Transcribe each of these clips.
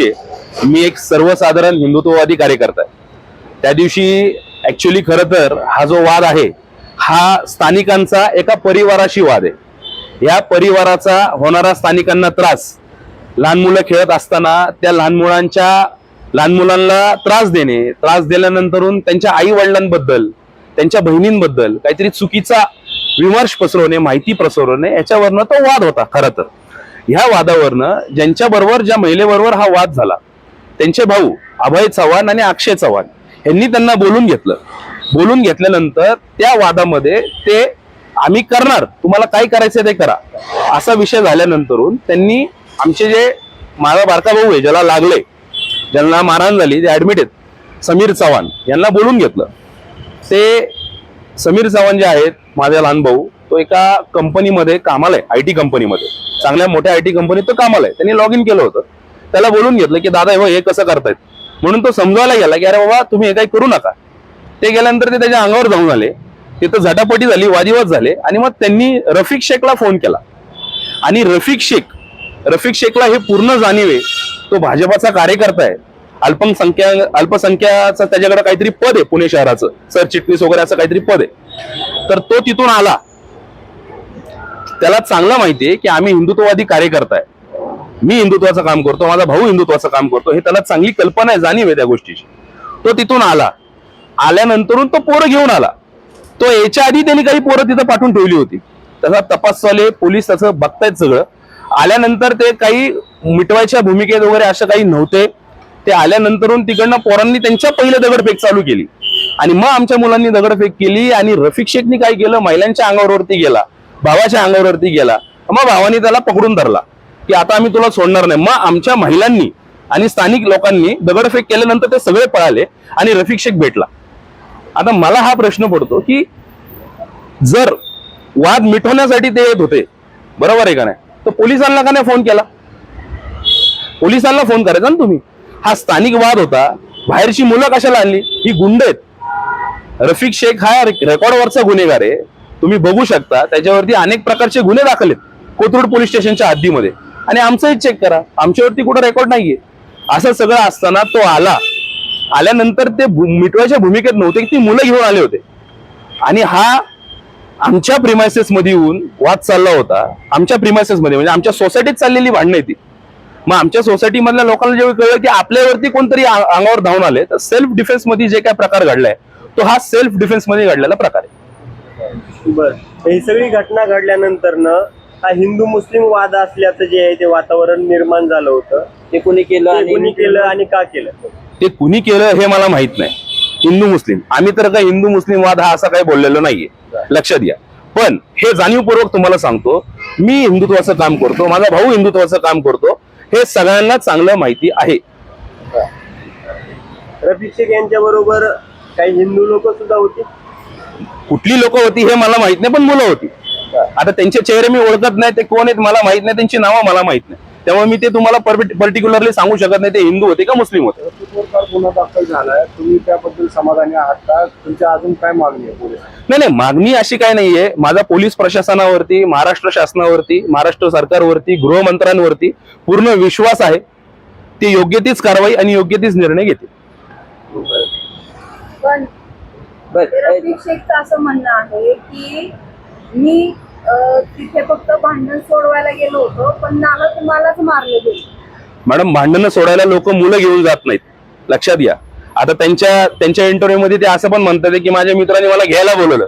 मी एक सर्वसाधारण हिंदुत्ववादी कार्यकर्ता आहे. त्या दिवशी ऍक्च्युली खरं तर हा जो वाद आहे हा स्थानिकांचा एका परिवाराशी वाद आहे. या परिवाराचा होणारा स्थानिकांना त्रास लहान मुलं खेळत असताना त्या लहान मुलांच्या लहान मुलांना त्रास देणे त्रास दिल्यानंतरून त्यांच्या आई वडिलांबद्दल त्यांच्या बहिणींबद्दल काहीतरी चुकीचा विमर्श पसरवणे माहिती पसरवणे याच्यावरनं तो वाद होता खरं तर. ह्या वादावरनं ज्यांच्या बरोबर ज्या महिलेबरोबर हा वाद झाला त्यांचे भाऊ अभय चव्हाण आणि अक्षय चव्हाण यांनी त्यांना बोलून घेतलं. बोलून घेतल्यानंतर त्या वादामध्ये ते आम्ही करणार तुम्हाला काय करायचं ते करा. असा विषय झाल्यानंतरून त्यांनी आमचे जे माझा बारका भाऊ आहे ज्याला लागले ज्यांना मारहाण झाली ते ऍडमिट आहेत. समीर चव्हाण यांना बोलून घेतलं. ते समीर चव्हाण जे आहेत माझा लहान भाऊ तो एका कंपनीमध्ये कामाला आहे आय टी कंपनीमध्ये. चांगल्या मोठ्या आय टी कंपनीत तो कामाला आहे. त्यांनी लॉग इन केलं होतं. त्याला बोलून घेतलं की दादा हे कसं करतायत? म्हणून तो समजायला गेला की अरे बाबा तुम्ही हे काही करू नका. ते गेल्यानंतर ते त्याच्या अंगावर जाऊन आले. तिथं झटापटी झाली वादिवाद झाले. आणि मग त्यांनी रफिक शेखला फोन केला. आणि रफिक शेख रफिक शेखला हे पूर्ण जाणीव आहे तो भाजपाचा कार्यकर्ता आहे. अल्पसंख्या अल्पसंख्याचं त्याच्याकडे काहीतरी पद आहे पुणे शहराचं. सरचिटणीस वगैरे असं काहीतरी पद आहे. तर तो तिथून आला. त्याला चांगलं माहिती आहे की आम्ही हिंदुत्ववादी कार्यकर्ता आहे. मी हिंदुत्वाचं काम करतो माझा भाऊ हिंदुत्वाचं काम करतो हे त्याला चांगली कल्पना आहे जाणीव आहे त्या गोष्टीची. तो तिथून आला. आल्यानंतरून तो पोरं घेऊन आला. तो याच्या आधी त्यांनी काही पोरं तिथं पाठवून ठेवली होती. त्याचा तपास चालू पोलीस त्याचं बघतायत सगळं. आल्यानंतर ते काही मिटवायच्या भूमिकेत वगैरे असं काही नव्हते. ते आल्यानंतरून तिकडनं पोरांनी त्यांच्या पहिले दगडफेक चालू केली. आणि मग आमच्या मुलांनी दगडफेक केली आणि रफिक शेखनी काय केलं? महिलांच्या अंगावरती गेला. भावाच्या अंगावरती गेला. मग भावानी त्याला पकडून धरला की आता आम्ही तुला सोडणार नाही. मग आमच्या महिलांनी आणि स्थानिक लोकांनी दगडफेक केल्यानंतर ते सगळे पळाले आणि रफिक शेख भेटला. आता मला हा प्रश्न पडतो की जर वाद मिटवण्यासाठी ते येत होते बरोबर आहे का नाही? तर पोलिसांना का नाही फोन केला? पोलिसांना फोन करायचा ना तुम्ही? हा स्थानिक वाद होता बाहेरची मुलं कशाला आणली? ही गुंड आहेत. रफिक शेख हा रेकॉर्डवरचा गुन्हेगार आहे. तुम्ही बघू शकता त्याच्यावरती अनेक प्रकारचे गुन्हे दाखल आहेत कोथरूड पोलीस स्टेशनच्या हद्दीमध्ये. आणि आमचंही चेक करा. आमच्यावरती कुठं रेकॉर्ड नाहीये. असं सगळं असताना तो आला. आल्यानंतर ते मिटवायच्या भूमिकेत नव्हते की ती मुलं घेऊन आले होते. आणि हा आमच्या प्रिमायसेस मध्ये येऊन वाद चालला होता. आमच्या प्रिमायसेस मध्ये म्हणजे आमच्या सोसायटीत चाललेली भांडणं आहे ती. मग आमच्या सोसायटी मधल्या लोकांना जेव्हा कळलं की आपल्यावरती कोणतरी अंगावर धावून आले तर सेल्फ डिफेन्समध्ये जे काय प्रकार घडलाय तो हा सेल्फ डिफेन्समध्ये घडलेला प्रकार आहे. बर. ही सगळी घटना घडल्यानंतर न हा हिंदू मुस्लिम वाद असल्याचं जे आहे ते वातावरण निर्माण झालं होतं. ते कोणी केलं ते कोणी केलं आणि का केलं? ते कुणी केलं हे मला माहीत नाही. हिंदू मुस्लिम. आम्ही तर काही हिंदू मुस्लिम वाद हा असा काही बोललेलो नाहीये. लक्षात घ्या. पण हे जाणीवपूर्वक तुम्हाला सांगतो मी हिंदुत्वाचं काम करतो माझा भाऊ हिंदुत्वाचं काम करतो हे सगळ्यांना चांगलं माहिती आहे. रफिक शेख यांच्या बरोबर काही हिंदू लोक सुद्धा होती? कुठली लोक होती हे मला माहीत नाही पण मुलं होती. आता त्यांचे चेहरे मी ओळखत नाही ते कोण आहेत मला माहीत नाही त्यांची नावं मला माहीत नाही. त्यामुळे मी ते तुम्हाला पर्टिक्युलरली सांगू शकत नाही ते हिंदू होते का मुस्लिम होते? काल गुन्हा दाखल झालाय. तुम्ही त्याबद्दल समाधानी आहात का? तुमच्या अजून काय मागणी आहे पोलीस नाही नाही मागणी अशी काय नाहीये. माझा पोलीस प्रशासनावरती महाराष्ट्र शासनावरती महाराष्ट्र सरकारवरती गृहमंत्र्यांवरती पूर्ण विश्वास आहे. ते योग्य तीच कारवाई आणि योग्य तीच निर्णय घेते शेखचं असं म्हणणं आहे की मी तिथे फक्त भांडण सोडवायला गेलो होतो पण मला मलाच मारले गेले. मॅडम भांडणं सोडायला लोक मुलं घेऊन जात नाहीत. लक्षात घ्या. आता त्यांच्या त्यांच्या इंटरव्ह्यू मध्ये ते असं पण म्हणतात की माझ्या मित्राने मला घ्यायला बोलवलं.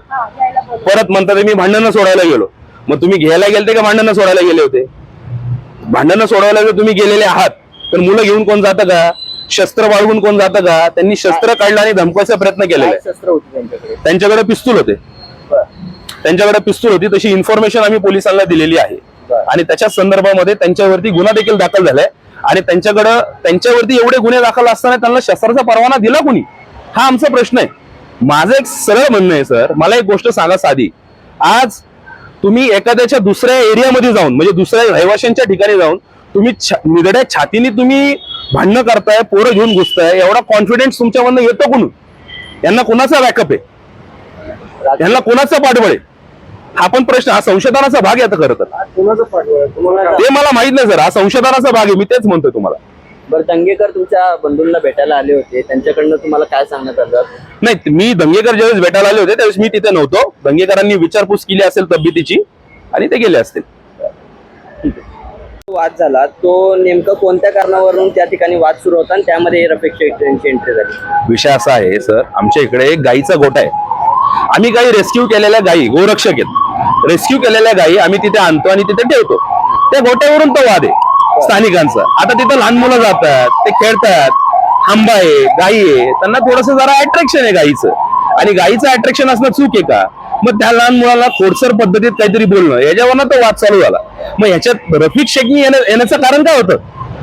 परत म्हणतात मी भांडणं सोडायला गेलो. मग तुम्ही घ्यायला गेलते का भांडणं सोडायला गेले होते? भांडणं सोडवायला जर तुम्ही गेलेले आहात तर मुलं घेऊन कोण जातं का? शस्त्र बाळगून कोण जातं का? त्यांनी शस्त्र काढलं आणि धमकवायचा प्रयत्न केलेला आहे. शस्त्र होती त्यांच्याकडे? त्यांच्याकडे पिस्तूल होते. त्यांच्याकडे पिस्तूल होती तशी इन्फॉर्मेशन आम्ही पोलिसांना दिलेली आहे. आणि त्याच्या संदर्भामध्ये त्यांच्यावरती गुन्हा देखील दाखल झालाय. आणि त्यांच्याकडं त्यांच्यावरती एवढे गुन्हे दाखल असताना त्यांना शस्त्राचा परवाना दिला कोणी? हा आमचा प्रश्न आहे. माझं एक सरळ म्हणणं आहे सर. मला एक गोष्ट सांगा साधी. आज तुम्ही एखाद्याच्या दुसऱ्या एरियामध्ये जाऊन म्हणजे दुसऱ्या रहिवाशांच्या ठिकाणी जाऊन तुम्ही निधड्या छातीने तुम्ही भांडणं करताय पोरं घेऊन घुसताय एवढा कॉन्फिडन्स तुमच्यामधनं येतो कुणून यांना कोणाचा बॅकअप आहे? यांना कोणाचा पाठबळ आहे? हा पण प्रश्न हा संशोधनाचा भाग आहे खरं तर. ते मला माहीत नाही सर. हा संशोधनाचा भाग आहे मी तेच म्हणतोय तुम्हाला. बरं दंगेकर तुमच्या बंधूंना भेटायला आले होते. त्यांच्याकडनं तुम्हाला काय सांगण्यात आलं? नाही मी दंगेकर ज्यावेळेस भेटायला आले होते त्यावेळेस मी तिथे नव्हतो. दंगेकरांनी विचारपूस केली असेल तब्येतीची आणि ते गेले असतील. वाद झाला तो नेमकं कोणत्या कारणावरून त्या ठिकाणी वाद सुरू होता आणि त्यामध्ये रफिक यांची एंट्री झाली? विषय असा आहे सर आमच्या इकडे एक गाईचा गोठा आहे. आम्ही गाई रेस्क्यू केलेल्या गायी गोरक्षक आहेत. रेस्क्यू केलेल्या गायी आम्ही तिथे आणतो आणि तिथे ठेवतो. त्या गोट्यावरून तो वाद आहे स्थानिकांचा. आता तिथे लहान मुलं जातात ते खेळतात आंबा आहे गायी आहे त्यांना थोडस जरा अट्रॅक्शन आहे गायीचं आणि गायीचं अट्रॅक्शन असणं चूक आहे का? मग त्या लहान मुलाला खोडसर पद्धतीत काहीतरी बोलणं याच्यावरनं तो वाद चालू झाला. मग ह्याच्यात रफिक शेखनी येण्याचं कारण काय होतं?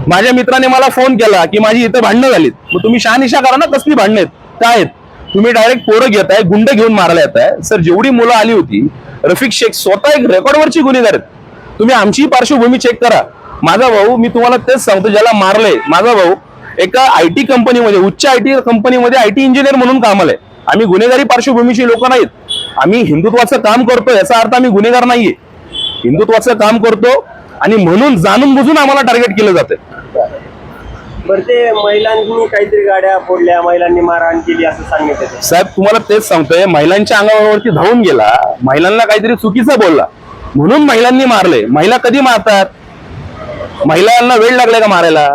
माझ्या मित्राने मला फोन केला की माझी इथं भांडणं झालीत. मग तुम्ही शहानिशा करा ना कसली भांडणं आहेत? काय आहेत? तुम्ही डायरेक्ट पोरं घेताय गुंड घेऊन मारायला येताय. सर जेवढी मुलं आली होती रफिक शेख स्वतः एक रेकॉर्डवरची गुन्हेगार आहेत. तुम्ही आमची पार्श्वभूमी चेक करा. माझा भाऊ मी तुम्हाला तेच सांगतो ज्याला मारलंय माझा भाऊ एका आय टी कंपनीमध्ये उच्च आय टी कंपनीमध्ये आय टी इंजिनियर म्हणून कामाला आहे. आम्ही गुन्हेगारी पार्श्वभूमीची लोक नाहीत. आम्ही हिंदुत्वाचं काम करतो याचा अर्थ आम्ही गुन्हेगार नाहीये. हिंदुत्वाचं काम करतो आणि म्हणून जाणून बुजून आम्हाला टार्गेट केलं जातं बरं ते महिलांनी काहीतरी गाड्या फोडल्या महिलांनी मारहाण केली असं येतं. साहेब तुम्हाला तेच सांगतोय महिलांच्या अंगावरती धावून गेला महिलांना काहीतरी चुकीचं बोलला. म्हणून महिलांनी मारले. महिला कधी मारतात? महिलांना वेळ लागलाय का मारायला?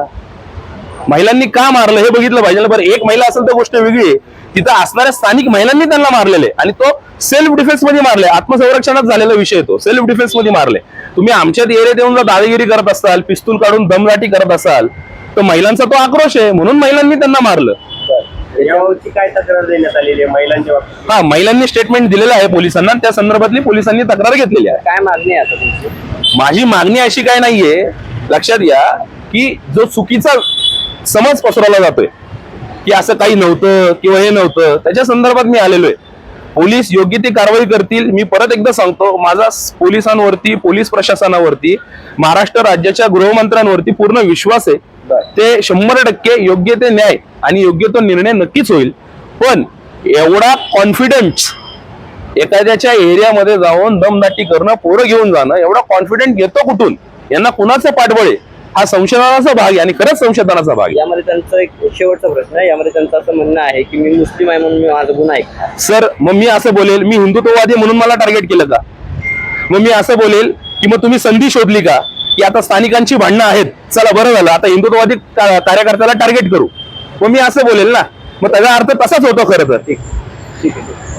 महिलांनी का मारलं? हे बघितलं पाहिजे बरं एक महिला असेल तर गोष्ट वेगळी आहे. तिथं असणाऱ्या स्थानिक महिलांनी त्यांना मारलेले आणि तो सेल्फ डिफेन्समध्ये मारले. आत्मसंरक्षणात झालेला विषय तो सेल्फ डिफेन्समध्ये मारले. तुम्ही आमच्या एरियात येऊन जर दादागिरी करत असाल पिस्तूल काढून दमदाटी करत असाल तर महिलांचा तो आक्रोश आहे म्हणून महिलांनी त्यांना मारलं. याबाबतची काय तक्रार देण्यात आलेली आहे महिलांच्या बाबतीत? हा महिलांनी स्टेटमेंट दिलेलं आहे पोलिसांना त्या संदर्भातली पोलिसांनी तक्रार घेतलेली आहे. काय मागणी आहे आता तुमची? माझी मागणी अशी काय नाहीये लक्षात घ्या की जो चुकीचा समज पसरवला जातोय की असं काही नव्हतं किंवा हे नव्हतं त्याच्या संदर्भात मी आलेलो आहे पोलीस योग्य ती कारवाई करतील मी परत एकदा सांगतो माझा पोलिसांवरती पोलीस प्रशासनावरती महाराष्ट्र राज्याच्या गृहमंत्र्यांवरती पूर्ण विश्वास आहे. ते शंभर टक्के योग्य ते न्याय आणि योग्य तो निर्णय नक्कीच होईल. पण एवढा कॉन्फिडन्स एखाद्याच्या एरियामध्ये जाऊन दमदाटी करणं पोरं घेऊन जाणं एवढा कॉन्फिडंट घेतो कुठून? यांना कुणाचं पाठबळ आहे? हा संशोधनाचा भाग आहे आणि खरंच संशोधनाचा भाग आहे. यामध्ये त्यांचा एक शेवटचा प्रश्न आहे. यामध्ये त्यांचं असं म्हणणं आहे की मी मुस्लिम आहे म्हणून मी माझा गुन्हा ऐकणार सर मग मी असं बोलेल मी हिंदुत्ववादी आहे म्हणून मला टार्गेट केलं का? मग मी असं बोलेल की मग तुम्ही संधी शोधली का? की आता स्थानिकांची भांडणं आहेत. चला बरं झालं आता हिंदुत्ववादी कार्यकर्त्याला टार्गेट करू. मग मी असं बोलेल ना? मग त्याचा अर्थ तसाच होतो खरं तर. ठीक ठीक आहे.